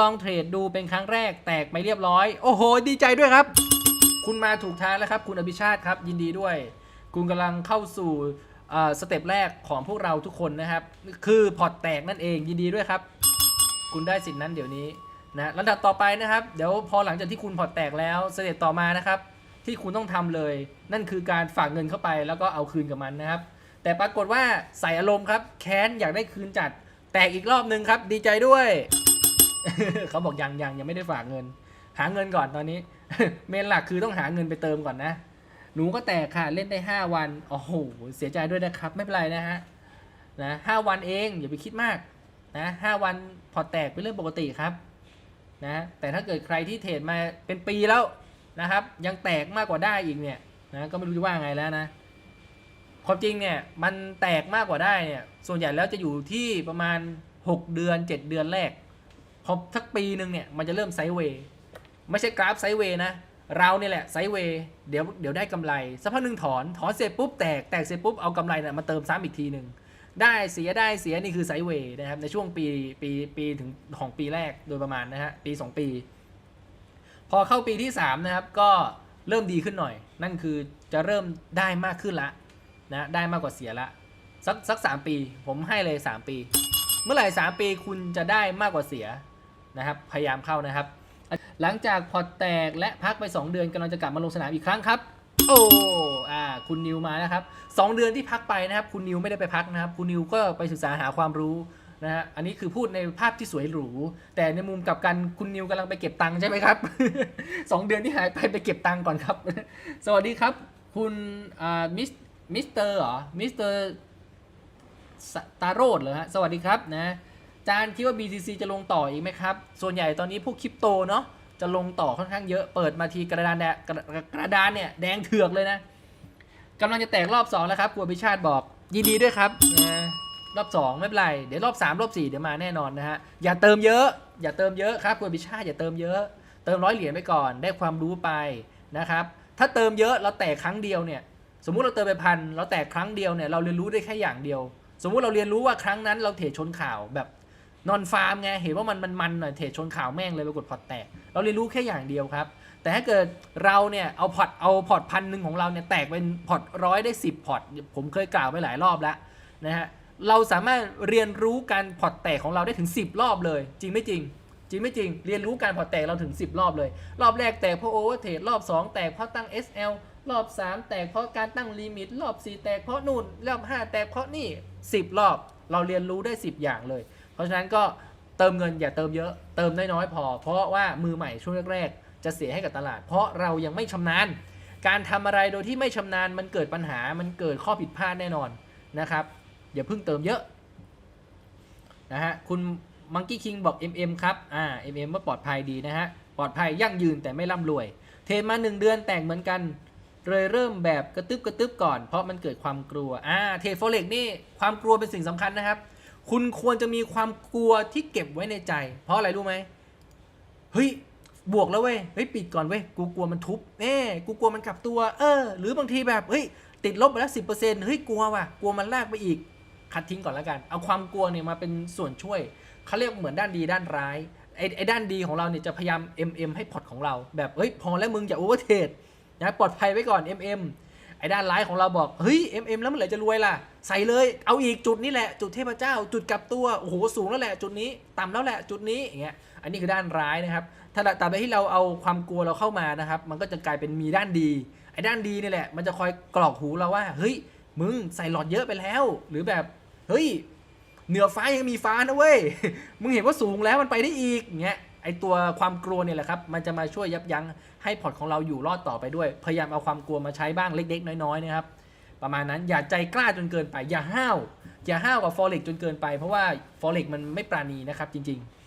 ลองเทรดดูเป็นครั้งแรกแตกไปเรียบร้อย โอ้โห ดีใจด้วยครับ คุณมาถูกทางแล้วครับ คุณอภิชาติครับ ยินดีด้วย คุณกำลังเข้าสู่สเต็ปแรกของพวกเราทุกคนนะครับ คือพอร์ตแตกนั่นเองยินดีด้วยครับ คุณได้สิทธินั้นเดี๋ยวนี้นะลำดับต่อไปนะครับ เดี๋ยวพอหลังจากที่คุณพอร์ตแตกแล้วสเต็ปต่อมานะครับ ที่คุณต้องทำเลย นั่นคือการฝากเงินเข้าไปแล้วก็เอาคืนกับมันนะครับ แต่ปรากฏว่าใส่อารมณ์ครับแค้นอยากได้คืนจัดแตกอีกรอบนึงครับ ดีใจด้วย เขาบอกยังยังยังไม่ได้ฝากเงิน หาเงินก่อนตอนนี้ เมนหลักคือต้องหาเงินไปเติมก่อนนะ หนูก็แตกค่ะเล่นได้5วันโอ้โหเสียใจด้วยนะครับ ไม่เป็นไรนะฮะนะห้าวันเองอย่าไปคิดมากนะห้าวันพอแตกเป็นเรื่องปกติครับนะแต่ถ้าเกิดใครที่เทรดมาเป็นปีแล้วนะครับ ยังแตกมากกว่าได้อีกเนี่ยนะก็ไม่รู้จะว่าไงแล้วนะความจริงเนี่ยมันแตกมากกว่าได้เนี่ยส่วนใหญ่แล้วจะอยู่ที่ประมาณ 6 เดือน 7 เดือนแรก พอสักปีหนึ่งเนี่ยมันจะเริ่มไซด์เวย์ไม่ใช่กราฟไซด์เวย์นะเราเนี่ยแหละไซด์เวย์เดี๋ยวเดี๋ยวได้กำไรสักพักหนึ่งถอนถอนเสร็จปุ๊บแตกแตกเสร็จปุ๊บเอากำไรเนี่ยมาเติมซ้ำอีกทีหนึ่งได้เสียได้เสียนี่คือไซด์เวย์นะครับในช่วงปีปีปีถึงของปีแรกโดยประมาณนะฮะปี 2 ปี พอเข้าปีที่ 3 นะครับ ก็เริ่มดีขึ้นหน่อย นั่นคือจะเริ่มได้มากขึ้นละนะได้มากกว่าเสียละสักสักสามปี ผมให้เลย 3 ปี เมื่อไหร่3ปีคุณจะได้มากกว่าเสีย นะครับ พยายามเข้านะครับ หลังจากพอแตกและพักไป 2 เดือนกำลังจะกลับมาลงสนามอีกครั้งครับ โอ้อ่าคุณนิวมานะครับสองเดือนที่พักไปนะครับ คุณนิวไม่ได้ไปพักนะครับ คุณนิวก็ไปศึกษาหาความรู้นะฮะอันนี้คือพูดในภาพที่สวยหรู แต่ในมุมกลับกันคุณนิวกำลังไปเก็บตังค์ใช่ไหมครับสองเดือนที่หายไปไปเก็บตังค์ก่อนครับ สวัสดีครับ คุณอ่ามิสมิสเตอร์เหรอมิสเตอร์ตาโรดเหรอฮะสวัสดีครับนะ จานคิดว่า BTC จะลงต่ออีกไหมครับ ส่วนใหญ่ตอนนี้พวกคริปโตเนาะจะลงต่อค่อนข้างเยอะ เปิดมาทีกระดานแดงกระดานเนี่ยแดงเถือกเลยนะกำลังจะแตกรอบ 2 แล้วครับกัวพิชาติบอกยินดีด้วยครับนะรอบ 2 ไม่เป็นไร เดี๋ยวรอบ 3 รอบ 4 เดี๋ยวมาแน่นอนนะฮะ อย่าเติมเยอะ อย่าเติมเยอะครับกัวพิชาติอย่าเติมเยอะ เติมร้อยเหรียญไปก่อน ได้ความรู้ไปนะครับ ถ้าเติมเยอะเราแตกครั้งเดียวเนี่ย สมมุติเราเติมไปพันเราแตกครั้งเดียวเนี่ยเราเรียนรู้ได้แค่อย่างเดียว สมมุติเราเรียนรู้ว่าครั้งนั้นเราเทชนข่าวแบบ นอนฟาร์มไง เห็นว่ามันมันมันหน่อยเทรดชนข่าวแม่งเลยไปกดพอร์ตแตก เราเรียนรู้แค่อย่างเดียวครับ แต่ถ้าเกิดเราเนี่ยเอาพอร์ตเอาพอร์ตพันหนึ่งของเราเนี่ยแตกเป็นพอร์ตร้อยได้ 10 พอร์ต ผมเคยกล่าวไปหลายรอบแล้วนะฮะ เราสามารถเรียนรู้การพอร์ตแตกของเราได้ถึง 10 รอบเลย จริงไม่จริง จริงไม่จริง เรียนรู้การพอร์ตแตกเราถึง 10 รอบเลย รอบแรกแตกเพราะโอเวอร์เทรด รอบ 2 แตกเพราะตั้ง SL รอบ 3 แตกเพราะการตั้งลิมิต รอบ 4 แตกเพราะนู่น รอบ 5 แตกเพราะนี่ 10 รอบ เราเรียนรู้ได้ 10 อย่างเลย ราะฉะนั้นก็เติมเงินอย่าเติมเยอะเติมน้อยๆพอ เพราะว่ามือใหม่ช่วงแรกๆจะเสียให้กับตลาด เพราะเรายังไม่ชำนาญ การทำอะไรโดยที่ไม่ชำนาญมันเกิดปัญหามันเกิดข้อผิดพลาดแน่นอนนะครับอย่าเพิ่งเติมเยอะนะฮะคุณมังกี้คิงบอก MM ครับอ่า MM ว่าปลอดภัยดีนะฮะปลอดภัยยั่งยืนแต่ไม่ร่ำรวย เทรดมา 1 เดือนแต่งเหมือนกันเลยเริ่มแบบกระตึบกระตึบก่อน เพราะมันเกิดความกลัวอ่าเทรดโฟเร็กนี่ความกลัวเป็นสิ่งสำคัญนะครับ คุณควรจะมีความกลัวที่เก็บไว้ในใจ เพราะอะไรรู้ไหมเฮ้ยบวกแล้วเว้ยเฮ้ยปิดก่อนเว้ยกูกลัวมันทุบเอ้กูกลัวมันกลับตัว เออ หรือบางทีแบบเฮ้ยติดลบไปแล้วสิบเปอร์เซ็นต์เฮ้ยกลัวว่ะกลัวมันลากไปอีกคัดทิ้งก่อนแล้วกัน เอาความกลัวเนี่ยมาเป็นส่วนช่วยเขาเรียกเหมือนด้านดีด้านร้ายไอ้ไอ้ด้านดีของเราเนี่ยจะพยายาม MM ให้พอร์ตของเรา แบบเฮ้ยพอแล้วมึงอย่าโอเวอร์เทรดนะปลอดภัยไว้ก่อน MM ไอ้ด้านร้ายของเราบอกเฮ้ย MM แล้วเมื่อไหร่จะรวยล่ะ ใส่เลยเอาอีกจุดนี้แหละจุดเทพเจ้า จุดกลับตัวโอ้โหสูงแล้วแหละจุดนี้ต่ำแล้วแหละจุดนี้อย่างเงี้ยอันนี้คือด้านร้ายนะครับถ้าตราบใดที่เราเอาความกลัวเราเข้ามานะครับมันก็จะกลายเป็นมีด้านดีไอ้ด้านดีนี่แหละ มันจะคอยกรอกหูเราว่าเฮ้ยมึงใส่หลอดเยอะไปแล้ว หรือแบบเฮ้ยเหนือฟ้ายังมีฟ้านะเว้ยมึงเห็นว่าสูงแล้วมันไปได้อีกเงี้ย ไอตัวความกลัวเนี่ยแหละครับมันจะมาช่วยยับยั้งให้พอร์ตของเราอยู่รอดต่อไปด้วย พยายามเอาความกลัวมาใช้บ้างเล็ก ๆ น้อยๆนะครับประมาณนั้นอย่าใจกล้าจนเกินไป อย่าห้าวอย่าห้าวกับฟอเร็กจนเกินไปเพราะว่าฟอเร็กมันไม่ปราณีนะครับจริง ๆ